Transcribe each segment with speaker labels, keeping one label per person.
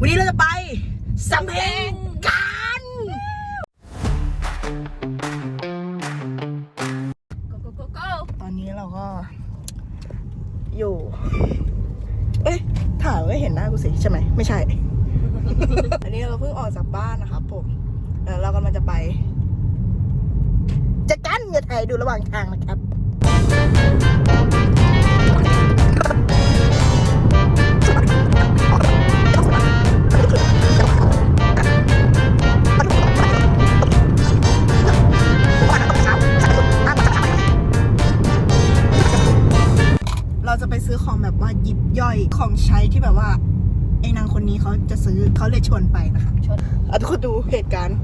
Speaker 1: วันนี้เราจะไปสำเพ็งกัน
Speaker 2: go go go go
Speaker 1: ตอนนี้เราก็ อยู่ เอ้ยถ่ายไว้เห็นหน้ากูสิใช่ไหมไม่ใช่ อันนี้เราเพิ่งออกจากบ้านนะครับผมแล้วเรากำลังจะไปจะกันอย่าถ่ายดูระหว่างทางนะครับ จะไปซื้อของแบบว่ายิบย่อยของใช้ที่แบบว่าไอ้นางคนนี้เขาจะซื้อเขาเลยชวนไปนะคะ
Speaker 2: ชวน
Speaker 1: อะทุกคนดูเหตุการณ์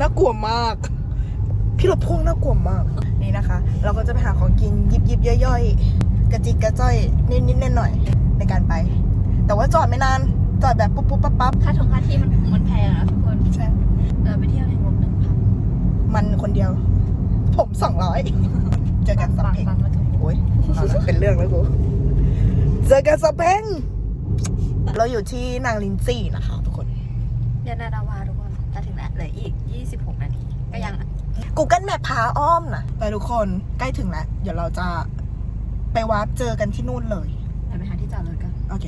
Speaker 1: น่ากลัวมาก พี่รถพ่วงน่ากลัวมากนี่นะคะ เราก็จะไปหาของกินยิบยิบๆย่อยๆ กระจิกกระจ้อยนิดนิดๆหน่อยๆในการไป แต่ว่าจอดไม่นานจอดแบบปุ๊บปุ๊บปั๊บปั๊บ
Speaker 2: ค่าทงค่าที่มันมันแพงนะทุกคน
Speaker 1: ใช่
Speaker 2: เออไปเที่ยวในงบหนึ่งพัน
Speaker 1: มันคนเดียว ผมสองร้อยเจอกันสำเพ็ง
Speaker 2: ปังๆแล้วทุกคน
Speaker 1: โอ้ยเอาละเป็นเรื่องแล้วกู เจอกันสำเพ็งเราอยู่ที่นางลินซี่นะคะทุกคน
Speaker 2: เดี๋ยวนาดาวาทุกคนจะถึงแล้วเหลืออีก 26 นาที ก็ยังอะ
Speaker 1: Google Map พาอ้อมนะไปทุกคนใกล้ถึงแล้ว เดี๋ยวเราจะไปวาร์ปเจอกันที่นู่นเลย
Speaker 2: เดี๋ยวไปหาที่จอดรถกัน
Speaker 1: โอเค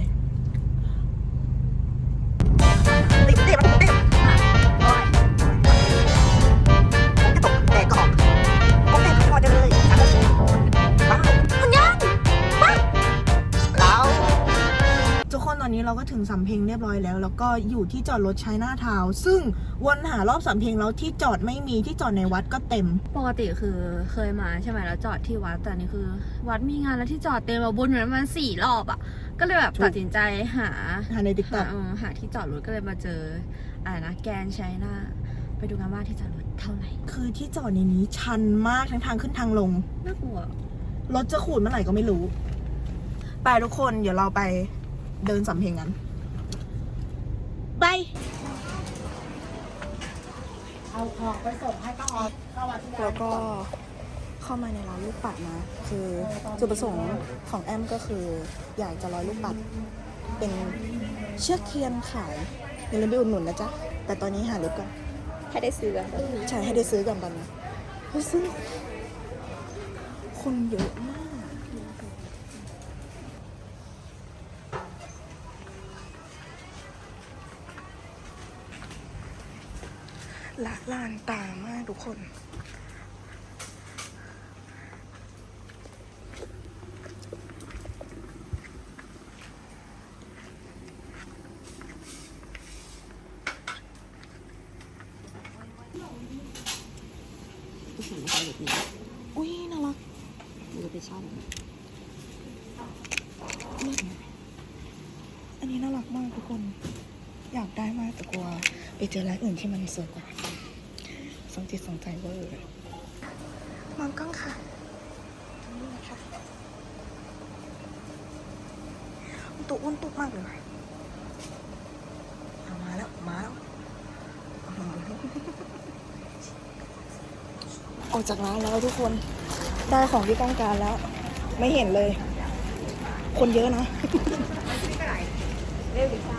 Speaker 1: ก็ถึงสำเพ็งเรียบร้อยแล้ว แล้วก็อยู่ที่จอดรถใช้หน้าทาวน์ซึ่งวนหารอบสำเพ็งแล้วที่จอดไม่มีที่จอดในวัดก็เต็ม
Speaker 2: ปกติคือเคยมาใช่ไหมแล้วจอดที่วัดแต่นี่คือ วัดมีงานแล้วที่จอดเต็มเราวนอยู่นั้นประมาณสี่รอบอะ ก็เลยแบบ
Speaker 1: ถูก
Speaker 2: ตัดสินใจหา
Speaker 1: หาในติ๊กต็
Speaker 2: หา
Speaker 1: อก
Speaker 2: เออหาที่จอดรถก็เลยมาเจออะไรนะแกนไชน่าไปดูกันว่าที่จอดรถเท่าไหร่
Speaker 1: คือที่จอดในนี้ชันมากทั้งทางขึ้นทางลง
Speaker 2: น่ากลัว
Speaker 1: รถจะขูดเมื่อไหร่ก็ไม่รู้ ไปทุกคนเดี๋ยวเราไป เดินสำเพ็งกันไปเอาของไปส่งให้ป้าออดแล้วก็เข้ามาในร้านลูกปัดนะ คือจุดประสงค์ของแอมก็คือ อยากจะร้อยลูกปัด เป็นเชือกเทียนขายอย่าลืมไปอุดหนุนนะจ๊ะ แต่ตอนนี้หาเล็บก่อน
Speaker 2: ให้ได้ซื้อกัน
Speaker 1: ใช่ให้ได้ซื้อกันตอนนี้เฮ้ยซึ่งคนเยอะมาก ละลานตามากทุกคน
Speaker 2: ผู้ชายไม่ใช่แบบนี้
Speaker 1: อุ้ยน่ารัก
Speaker 2: มันจะไปชอบ
Speaker 1: อันนี้น่ารักมากทุกคน อยากได้มากแต่กลัวไปเจอร้านอื่นที่มันสวยกว่า สองจิตสองใจเวอร์มองกล้องค่ะนี่นะคะตัวอ้วนตุ๊กมากเลยเอามาแล้ว มาแล้วออกจากร้านแล้วทุกคนได้ของที่ต้องการแล้ว ไม่เห็นเลย คนเยอะนะ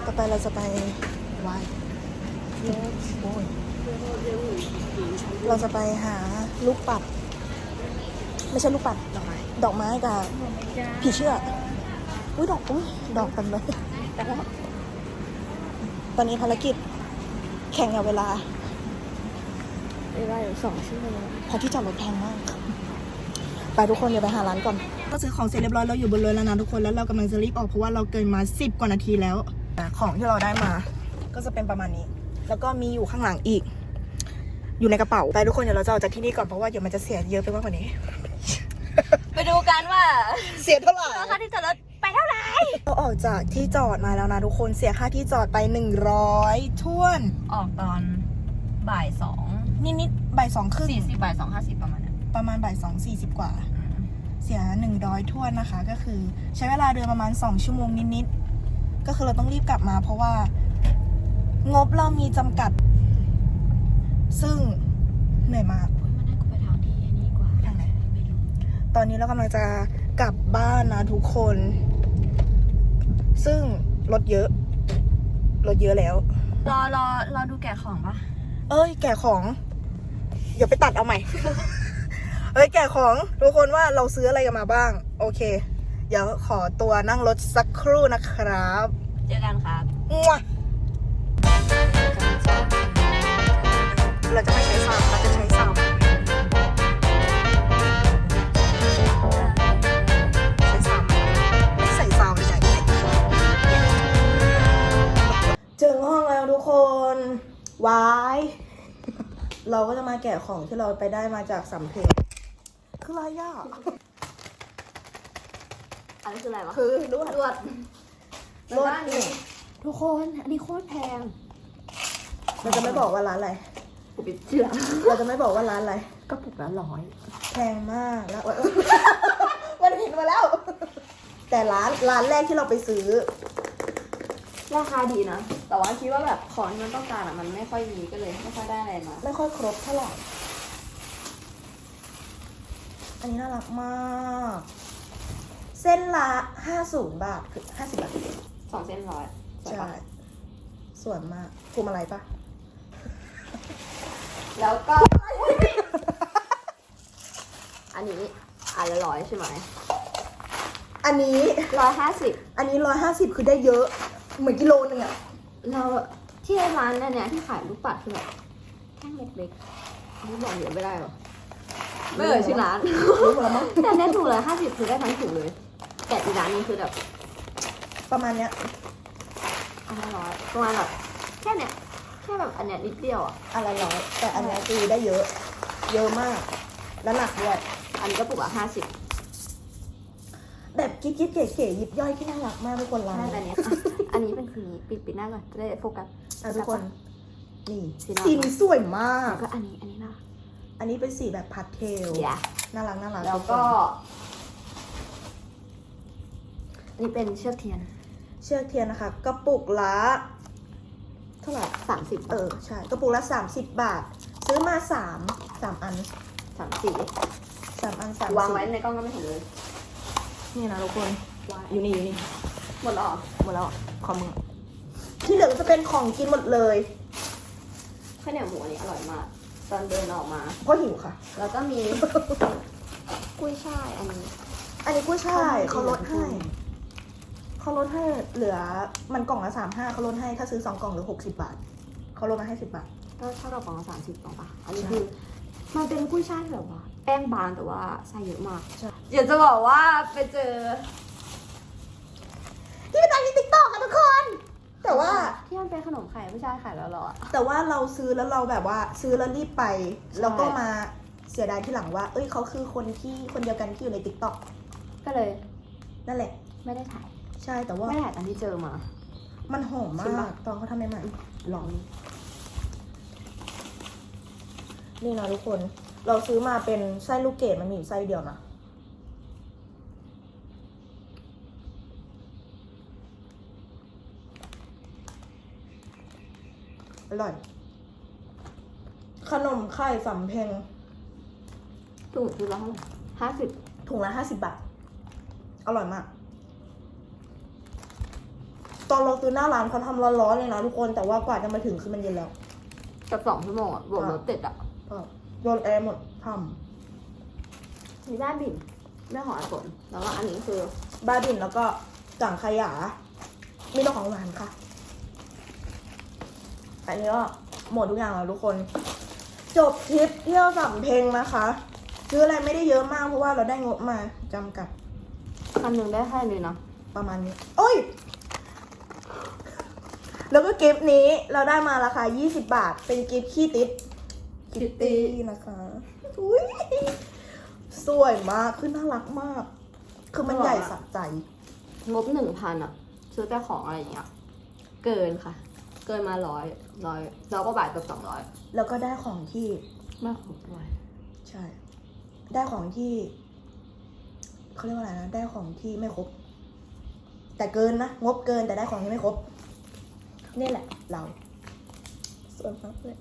Speaker 1: ต่อไปเราจะไปไหว้โอ้ย เราจะไปหาลูกปัด ไม่ใช่ลูกปัด ดอกไม้ ดอกไม้กับผีเชื่ออุ้ยดอกอุ้ยดอกเต็มเลยแต่ว่าตอนนี้ภารกิจแข่งกับเวลา
Speaker 2: เวลาอยู่สองชั่วโมง
Speaker 1: เพราะที่จอดรถแพงมากไปทุกคนเดี๋ยวไปหาร้านก่อน ก็ซื้อของเสร็จเรียบร้อยแล้วอยู่บนรถแล้วนะทุกคนแล้วเรากำลังจะรีบออกเพราะว่าเราเกินมา 10 กว่านาทีแล้ว ของที่เราได้มา ก็จะเป็นประมาณนี้ แล้วก็มีอยู่ข้างหลังอีก อยู่ในกระเป๋าไปทุกคนเดี๋ยวเราจะออกจากที่นี่ก่อนเพราะว่าเดี๋ยวมันจะเสียเยอะไปมากกว่านี้
Speaker 2: ไปดูกันว่า
Speaker 1: เสียเท่าไหร่
Speaker 2: ราคาที่จอดรถไปเท่าไหร่
Speaker 1: เราออกจากที่จอดมาแล้วนะทุกคนเสียค่าที่จอดไป100ท้วน
Speaker 2: ออกตอนบ่ายสอง
Speaker 1: นิดๆบ่ายสองครึ่ง
Speaker 2: สี่สิบบ่ายสองห้าสิบประมาณนั้น
Speaker 1: ประมาณบ่ายสองสี่สิบกว่า เสียหนึ่งร้อยถ้วนนะคะ ก็คือใช้เวลาเดินประมาณสองชั่วโมงนิดๆก็คือเราต้องรีบกลับมาเพราะว่า งบเรามีจำกัด ซึ่งเหนื่อยมาก
Speaker 2: มันน่ากูไปทางที่นี่กว่า
Speaker 1: ทางไหน
Speaker 2: ไม่รู้
Speaker 1: ตอนนี้เรากำลังจะกลับบ้านนะทุกคน ซึ่งรถเยอะ รถเยอะแล้ว
Speaker 2: รอรอรอดูแกะของปะ
Speaker 1: เอ้ย แกะของ เดี๋ยวไปตัดเอาใหม่ เอ้ย แกะของทุกคนว่าเราซื้ออะไรกันมาบ้าง โอเค เดี๋ยวขอตัวนั่งรถสักครู่นะครับ
Speaker 2: เจอกันครับ
Speaker 1: มั่ว เราจะไม่ใช้ซาวด์เราจะใช้ซาวด์ใช้ซาวด์ไม่ใส่ซาวด์เลยไหนถึงห้องแล้วทุกคนวายเราก็จะมาแกะของที่เราไปได้มาจากสำเพ็งคืออะไรอะ
Speaker 2: อันนี้คืออะไรวะ
Speaker 1: คือลวด
Speaker 2: ลวด
Speaker 1: ลวดนี่
Speaker 2: ทุกคน อันนี้โคตรแพง
Speaker 1: เราจะไม่บอกว่าร้านอะไร
Speaker 2: กู ปิดเชื่อ
Speaker 1: เราจะไม่บอกว่าร้านอะไร
Speaker 2: กระปุกละร้อย
Speaker 1: แพงมากแล้วมันผิดมาแล้ว แต่ร้านร้านแรกที่เราไปซื้อ
Speaker 2: ราคาดีนะ แต่ว่าคิดว่าแบบของที่มันต้องการอะมันไม่ค่อยมีก็เลยไม่ค่อยได้อะไรมา
Speaker 1: ไม่ค่อยครบเท่าไหร่อันนี้น่ารักมาก เส้นละห้าศูนย์บาทคือห้าสิบบาท
Speaker 2: สองเส้นร้อยสวย
Speaker 1: ใช่
Speaker 2: ปะ
Speaker 1: ส่วนมากพวงมาลัยปะ
Speaker 2: แล้วก็ อันนี้อันละร้อยใช่ไหม
Speaker 1: อันนี้
Speaker 2: ร้อยห้าสิบ
Speaker 1: อันนี้ร้อยห้าสิบคือได้เยอะ เหมือนกิโลนึงอะ
Speaker 2: เราที่ร้านนั่นเนี่ยที่ขายลูกปัดคือแบบแท่งเล็กๆอันนี้บอกเยอะไม่ได้หรอไม่เอ่ยชื่อร้าน
Speaker 1: รู้หมดแล้วมั้ง
Speaker 2: แต่เนี่ยถูกเลยห้าสิบคือได้ทั้งถุงเลย แต่อีกร้านนี้คือแบบ
Speaker 1: ประมาณเนี้ย
Speaker 2: อันละร้อยประมาณแบบแค่เนี้ย แค่แบบอันเนี้ยนิดเดียวอะ
Speaker 1: อะไรร้อยแต่อันเนี้ยคือได้เยอะ เยอะมาก แล้วหนักด้วย
Speaker 2: อันนี้ก็ปุกอะห้าสิบ
Speaker 1: แบบกิ๊กๆเก๋ๆยิบย่อยที่น่ารักมากทุกคนร้าน
Speaker 2: ใช่แต่
Speaker 1: นี้
Speaker 2: อันเนี้ยอะอันนี้เป็นคือปิดปิดหน้าก่อนจะได้โฟกัส
Speaker 1: อะทุกคนนี่
Speaker 2: สีน่ารัก
Speaker 1: สีนี้สวยมาก
Speaker 2: แล้วก็อันนี้อันนี้นะ
Speaker 1: อันนี้เป็นสีแบบพาสเทล
Speaker 2: อย่า
Speaker 1: น่ารักน่ารัก
Speaker 2: แล้วก็ อันนี้เป็นเชือกเทียน
Speaker 1: เชือกเทียนนะคะกระปุกละเท่าไหร่
Speaker 2: สามสิบ
Speaker 1: เออ ใช่กระปุกละสามสิบบาท ซื้อมาสามสามอัน
Speaker 2: สามสี่
Speaker 1: สามอันสาม
Speaker 2: วางไว้
Speaker 1: สี
Speaker 2: ในกล้องก็ไม่เห็นเลย
Speaker 1: นี่นะทุกคน
Speaker 2: วาง
Speaker 1: อยู่นี่อยู่นี่
Speaker 2: หมดแล้วเหรอ
Speaker 1: หมดแล้วอะขอมึงอะที่เหลือก็จะเป็นของกินหมดเลย
Speaker 2: ข้าวเหนียวหมูอันนี้อร่อยมาก ตอนเดินออกมา
Speaker 1: เพราะหิวค่ะ
Speaker 2: แล้วก็มี กุ้ยช่ายอันนี้
Speaker 1: อันนี้กุ้ยช่าย
Speaker 2: เขา
Speaker 1: เขา
Speaker 2: ล
Speaker 1: ล
Speaker 2: ด
Speaker 1: ด
Speaker 2: ให้
Speaker 1: ให้ เขาลดให้เหลือมันกล่องละสามห้าเขาลดให้ถ้าซื้อสองกล่องเหลือหกสิบบาทเขาลดมาให้สิบบาท
Speaker 2: ก็เท่ากับกล่องละสามสิบกล่องปะอันนี้
Speaker 1: ใช่
Speaker 2: คือมันเป็นกุ้ยช่ายแบบว่าแป้งบางแต่ว่าไส้เยอะมาก
Speaker 1: ใช่
Speaker 2: เดี๋ยวจะบอกว่าไปเจอ
Speaker 1: ที่ไปตามที่ติ๊กต็อกค่ะทุกคน แต่ว่า
Speaker 2: ที่มันเป็นขนมไข่ผู้ชายขายแล้วหรอ
Speaker 1: แต่ว่าเราซื้อแล้วเราแบบว่า ซื้อแล้วรีบไป แล้วก็มาเสียดายที่หลังว่า เอ้ยเขาคือคนที่คนเดียวกันที่อยู่ในติ๊กต็อก
Speaker 2: ก็เลย
Speaker 1: นั่นแหละ
Speaker 2: ไม่ได้ถ่าย
Speaker 1: ใช่แต่ว่า
Speaker 2: ไม่ได้ถ่ายตอนที่เจอมา
Speaker 1: มันหอม
Speaker 2: ชิม
Speaker 1: มา
Speaker 2: ปะ
Speaker 1: กตอนเขาทำใหม่ๆลองนี่นะทุกคน เราซื้อมาเป็นไส้ลูกเกดมันมีอยู่ไส้เดียวนะอร่อย ขนมไข่สำเพ็ง
Speaker 2: ถูกคือละเท่าไหร่ห้าสิบ
Speaker 1: ถุงละห้าสิบบาท อร่อยมากต อนเราซื้อหน้าร้านเขาทำร้อนๆเลยนะทุกคน แต่ว่ากว่าจะมาถึงคือมันเย็นแล้ว
Speaker 2: กับสองชั่วโมงอะบวกรถติดอะ
Speaker 1: ก็โดนแอร์หมดท
Speaker 2: มีด้านบิ่นเรื่องของอาฝนแล้วก็อันนี้คือำ
Speaker 1: บ้าบินแล้วก็จังขยามีน้องของหวานค่ะ อันนี้ก็หมดทุกอย่างแล้วทุกคน จบทริปเที่ยวสำเพ็งนะคะ ซื้ออะไรไม่ได้เยอะมากเพราะว่าเราได้งบมาจำกัด
Speaker 2: คันหนึ่งได้แค่นี้นะ
Speaker 1: ประมาณนี้ โอ้ย แล้วก็กิฟต์นี้เราได้มาราคา 20 บาท เป็นกิฟต์ขี้ติด
Speaker 2: คิตตี้
Speaker 1: นะคะอุ้ยสวยมาก คือน่ารักมาก คือมันใหญ่สักใจ
Speaker 2: งบหนึ่งพันอะซื้อแต่ของอะไรอย่างเงี้ย เกินค่ะ เกินมาร้อยร้อยเราก็บาทเกับสองร้อย
Speaker 1: แล้วก็ได้ของที่
Speaker 2: มากของด้วย
Speaker 1: ใช่ ได้ของที่เขาเรียกว่าอะไรนะ ได้ของที่ไม่ครบ แต่เกินนะ งบเกินแต่ได้ของที่ไม่ครบ นี่แหละ เรา ส่วนมากเลย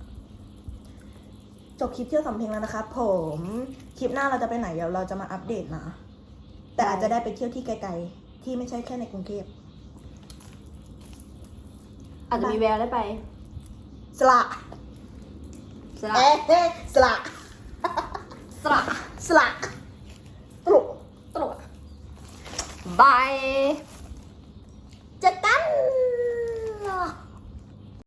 Speaker 1: จบคลิปเที่ยวสำเพ็งแล้วนะคะ ผม คลิปหน้าเราจะไปไหนเดี๋ยวเราจะมาอัปเดตนะ แต่อาจจะได้ไปเที่ยวที่ไกลๆ ที่ไม่ใช่แค่ในกรุงเทพ
Speaker 2: ออาจจะมีแววได้ไป
Speaker 1: สละ
Speaker 2: สละ
Speaker 1: เอ๊ะเอ๊ะสละ
Speaker 2: สละ
Speaker 1: สละตลุ
Speaker 2: ตลกบาย